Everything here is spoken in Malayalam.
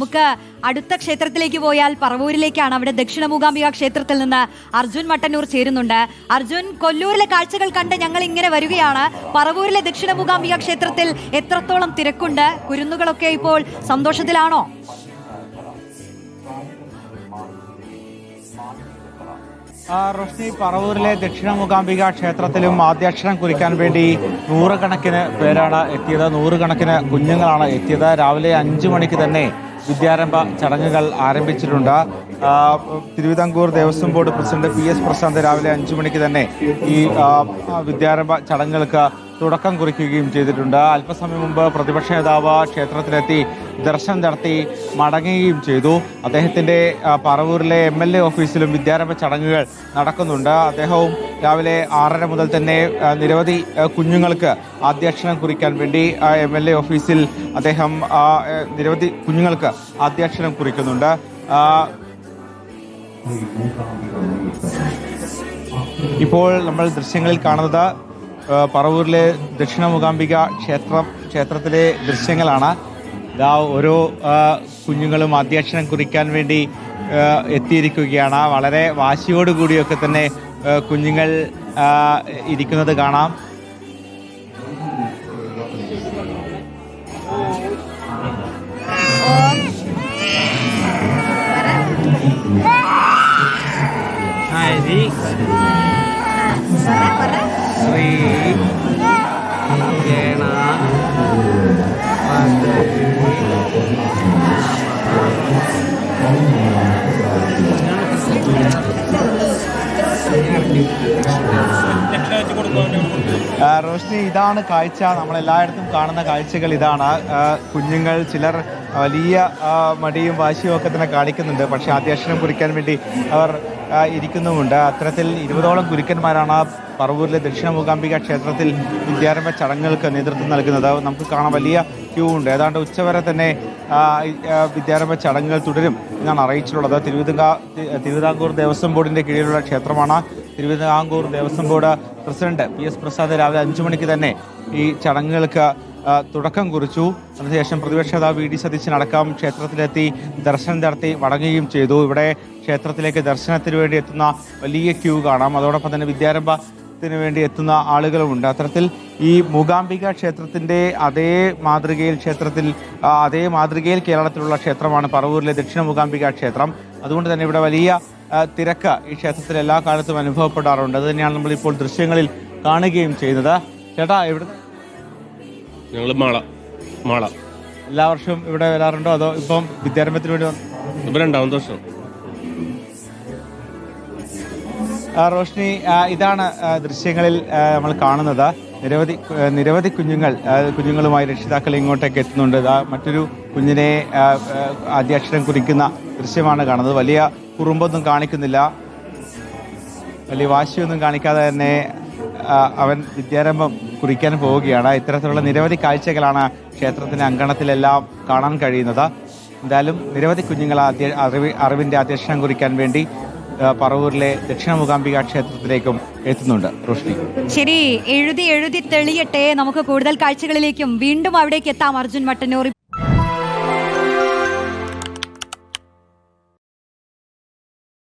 നമുക്ക് അടുത്ത ക്ഷേത്രത്തിലേക്ക് പോയാൽ പറവൂരിലേക്കാണ് അവിടെ ദക്ഷിണ മൂകാംബിക ക്ഷേത്രത്തിൽ നിന്ന് അർജുൻ മട്ടന്നൂർ ചേരുന്നുണ്ട്. അർജുൻ കൊല്ലൂരിലെ കാഴ്ചകൾ കണ്ട് ഞങ്ങൾ ഇങ്ങനെ വരികയാണ്. പറവൂരിലെ ദക്ഷിണ മൂകാംബിക ക്ഷേത്രത്തിൽ എത്രത്തോളം തിരക്കുണ്ട്? കുരുന്നുകളൊക്കെ ഇപ്പോൾ സന്തോഷത്തിലാണോ? ആ, റോഷ്നി പറവൂരിലെ ദക്ഷിണ മൂകാംബിക ക്ഷേത്രത്തിലും ആദ്യാക്ഷരം കുറിക്കാൻ വേണ്ടി നൂറുകണക്കിന് പേരാണ് എത്തിയത്. നൂറുകണക്കിന് കുഞ്ഞുങ്ങളാണ് എത്തിയത്. രാവിലെ അഞ്ചു മണിക്ക് തന്നെ വിദ്യാരംഭ ചടങ്ങുകൾ ആരംഭിച്ചിട്ടുണ്ട്. Thiruvithamkoor Devaswom board president P S Prashanth രാവിലെ അഞ്ചു മണിക്ക് തന്നെ ഈ വിദ്യാരംഭ ചടങ്ങുകൾക്ക് തുടക്കം കുറിക്കുകയും ചെയ്തിട്ടുണ്ട്. അല്പസമയം മുമ്പ് പ്രതിപക്ഷ നേതാവ് ക്ഷേത്രത്തിലെത്തി ദർശനം നടത്തി മടങ്ങുകയും ചെയ്തു. അദ്ദേഹത്തിന്റെ പറവൂരിലെ എം എൽ എ ഓഫീസിലും വിദ്യാരംഭ ചടങ്ങുകൾ നടക്കുന്നുണ്ട്. അദ്ദേഹവും രാവിലെ ആറര മുതൽ തന്നെ നിരവധി കുഞ്ഞുങ്ങൾക്ക് ആദ്യാക്ഷരം കുറിക്കാൻ വേണ്ടി എം എൽ എ ഓഫീസിൽ അദ്ദേഹം നിരവധി കുഞ്ഞുങ്ങൾക്ക് ആദ്യാക്ഷരം കുറിക്കുന്നുണ്ട്. ഇപ്പോൾ നമ്മൾ ദൃശ്യങ്ങളിൽ കാണുന്നത് പറവൂരിലെ ദക്ഷിണ ക്ഷേത്രം ക്ഷേത്രത്തിലെ ദൃശ്യങ്ങളാണ്. ഇതാ ഓരോ കുഞ്ഞുങ്ങളും അധ്യക്ഷനം കുറിക്കാൻ വേണ്ടി എത്തിയിരിക്കുകയാണ്. വളരെ വാശിയോടുകൂടിയൊക്കെ തന്നെ കുഞ്ഞുങ്ങൾ ഇരിക്കുന്നത് കാണാം. นึกหรือรอบเลย റോഷ്നി ഇതാണ് കാഴ്ച. നമ്മളെല്ലായിടത്തും കാണുന്ന കാഴ്ചകൾ ഇതാണ്. കുഞ്ഞുങ്ങൾ ചിലർ വലിയ മടിയും വാശിയും ഒക്കെ തന്നെ കാണിക്കുന്നുണ്ട്. പക്ഷേ അധ്യക്ഷനം കുറിക്കാൻ വേണ്ടി അവർ ഇരിക്കുന്നുമുണ്ട്. അത്തരത്തിൽ ഇരുപതോളം ഗുരുക്കന്മാരാണ് പറവൂരിലെ ദക്ഷിണ മൂകാംബിക ക്ഷേത്രത്തിൽ വിദ്യാരംഭ ചടങ്ങുകൾക്ക് നേതൃത്വം നൽകുന്നത്. നമുക്ക് കാണാൻ വലിയ ക്യൂ ഉണ്ട്. ഏതാണ്ട് ഉച്ചവരെ തന്നെ വിദ്യാരംഭ ചടങ്ങുകൾ തുടരും എന്നാണ് അറിയിച്ചിട്ടുള്ളത്. തിരുവിതാംക തിരുവിതാംകൂർ ദേവസ്വം ബോർഡിന്റെ കീഴിലുള്ള ക്ഷേത്രമാണ്. Thiruvithamkoor Devaswom board president P S Prasad രാവിലെ അഞ്ചു മണിക്ക് തന്നെ ഈ ചടങ്ങുകൾക്ക് തുടക്കം കുറിച്ചു. അതിനുശേഷം പ്രതിപക്ഷ നേതാവ് വി ഡി സതീശൻ അടക്കം ക്ഷേത്രത്തിലെത്തി ദർശനം നടത്തി മടങ്ങുകയും ചെയ്തു. ഇവിടെ ക്ഷേത്രത്തിലേക്ക് ദർശനത്തിന് വേണ്ടി എത്തുന്ന വലിയ ക്യൂ കാണാം. അതോടൊപ്പം തന്നെ വിദ്യാരംഭത്തിന് വേണ്ടി എത്തുന്ന ആളുകളുമുണ്ട്. അത്തരത്തിൽ ഈ മൂകാംബിക ക്ഷേത്രത്തിന്റെ അതേ മാതൃകയിൽ ക്ഷേത്രത്തിൽ അതേ മാതൃകയിൽ കേരളത്തിലുള്ള ക്ഷേത്രമാണ്. പറവൂരിലെ ദക്ഷിണ മൂകാംബിക ക്ഷേത്രം. അതുകൊണ്ട് തന്നെ ഇവിടെ വലിയ തിരക്ക് ഈ ക്ഷേത്രത്തിൽ എല്ലാ കാലത്തും അനുഭവപ്പെടാറുണ്ട്. അത് തന്നെയാണ് നമ്മൾ ഇപ്പോൾ ദൃശ്യങ്ങളിൽ കാണുകയും ചെയ്യുന്നത്. ചേട്ടാ ഇവിടെ ഞങ്ങൾ മാള മാള. എല്ലാ വർഷവും ഇവിടെ വരാറുണ്ടോ? അതോ ഇപ്പം വിദ്യാരംഭത്തിന് വേണ്ടി രണ്ടാമത്തെ വർഷം. റോഷ്നി ഇതാണ് ദൃശ്യങ്ങളിൽ നമ്മൾ കാണുന്നത്. നിരവധി നിരവധി കുഞ്ഞുങ്ങൾ കുഞ്ഞുങ്ങളുമായി രക്ഷിതാക്കൾ ഇങ്ങോട്ടേക്ക് എത്തുന്നുണ്ട്. മറ്റൊരു കുഞ്ഞിനെ ആദ്യാക്ഷരം കുറിക്കുന്ന ദൃശ്യമാണ് കാണുന്നത്. വലിയ കുറുമ്പൊന്നും കാണിക്കുന്നില്ല. വലിയ വാശിയൊന്നും കാണിക്കാതെ തന്നെ അവൻ വിദ്യാരംഭം കുറിക്കാൻ പോവുകയാണ്. ഇത്തരത്തിലുള്ള നിരവധി കാഴ്ചകളാണ് ക്ഷേത്രത്തിന്റെ അങ്കണത്തിലെല്ലാം കാണാൻ കഴിയുന്നത്. എന്തായാലും നിരവധി കുഞ്ഞുങ്ങൾ അറിവ് അറിവിന്റെ അധ്യക്ഷനം കുറിക്കാൻ വേണ്ടി പറവൂരിലെ ദക്ഷിണ മൂകാംബിക ക്ഷേത്രത്തിലേക്കും എത്തുന്നുണ്ട് റോഷ്നി. ശരി എഴുതി എഴുതി തെളിയട്ടെ. നമുക്ക് കൂടുതൽ കാഴ്ചകളിലേക്കും വീണ്ടും അവിടേക്ക് എത്താം. അർജുൻ മട്ടന്നൂർ